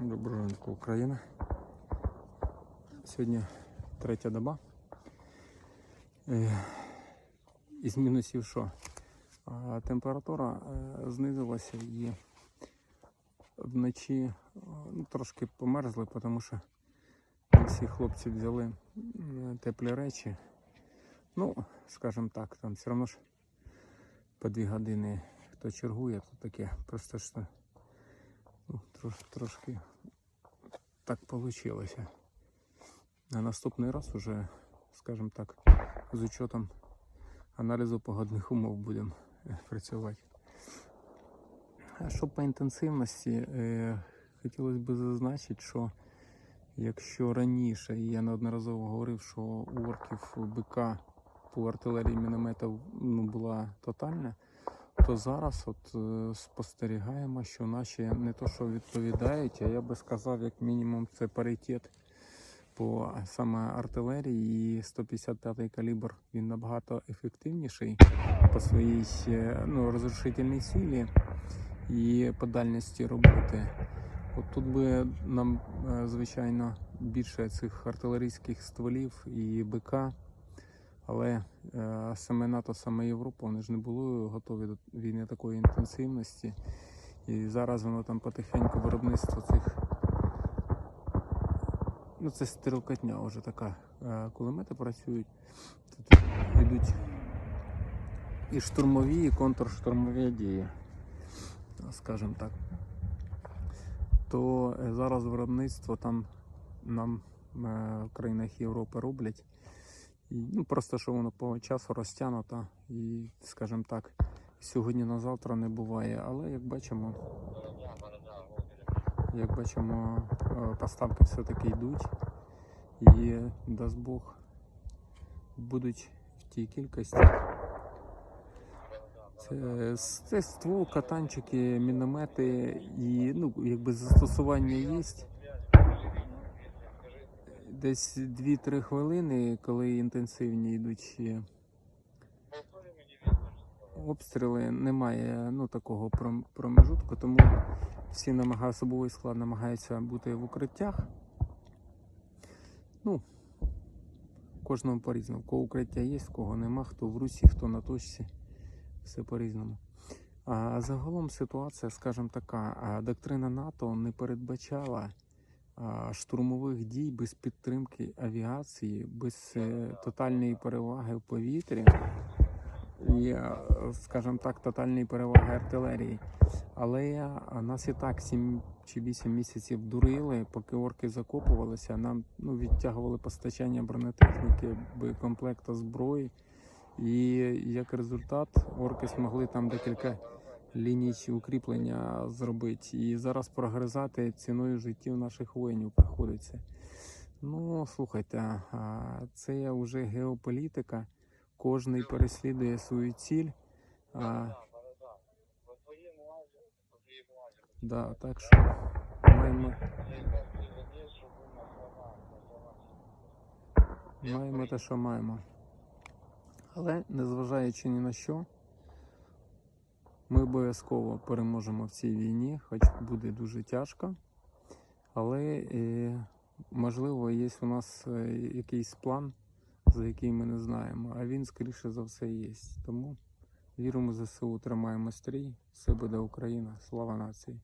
Доброго ранку, Україна. Сьогодні третя доба. Е, Із мінусів що? Температура е, знизилася і вночі е, ну, трошки померзли, тому що всі хлопці взяли теплі речі. Ну, скажімо так, там все одно ж по дві години хто чергує, то таке просто що трош, трошки так вийшло. На наступний раз уже, скажімо так, з учетом аналізу погодних умов будемо е, працювати. А що по інтенсивності, е, хотілося б зазначити, що якщо раніше, я неодноразово говорив, що у орків БК по артилерії мінометів ну, була тотальна, то зараз от е, спостерігаємо, що наші не то що відповідають, а я би сказав, як мінімум, це паритет по саме артилерії. І 155 калібр він набагато ефективніший по своїй е, ну, розрушительній силі і по дальності роботи. От тут би нам, е, звичайно, більше цих артилерійських стволів і БК. Але е, саме НАТО, саме Європа, вони ж не були готові до війни такої інтенсивності. І зараз воно там потихеньку виробництво цих. Ну, це стрілкотня вже така. Е, кулемети працюють. Тут йдуть і штурмові, і контрштурмові дії, скажімо так. То е, зараз виробництво там нам в країнах Європи роблять. Ну, просто що воно по часу розтягнуто і, скажімо так, сьогодні на завтра не буває. Але як бачимо, як бачимо, е, поставки все-таки йдуть. І дасть Бог будуть в тій кількості. Це, це ствол, катанчики, міномети і ну, якби застосування є. Десь 2-3 хвилини, коли інтенсивні йдуть обстріли, немає ну, такого промежутку, тому всі намагаються, особовий склад намагається бути в укриттях. Ну, кожному по-різному. В кого укриття є, кого нема, хто в русі, хто на точці. Все по-різному. А загалом ситуація, скажімо така, доктрина НАТО не передбачала штурмових дій без підтримки авіації, без е, тотальної переваги в повітрі і, е, скажімо так, тотальної переваги артилерії. Але е, нас і так 7 чи 8 місяців дурили, поки орки закопувалися. Нам ну, відтягували постачання бронетехніки, боєкомплекту зброї. І як результат, орки змогли там декілька ліній укріплення зробити. І зараз прогризати ціною життів наших воїнів приходиться. Ну, слухайте, це вже геополітика. Кожний переслідує свою ціль. А, да, так що маємо, маємо те, що маємо. Але незважаючи ні на що, ми обов'язково переможемо в цій війні, хоч буде дуже тяжко. Але е, можливо є у нас е, якийсь план, за який ми не знаємо, а він, скоріше за все, є. Тому віримо ЗСУ, тримаємо стрій, все буде Україна, слава нації.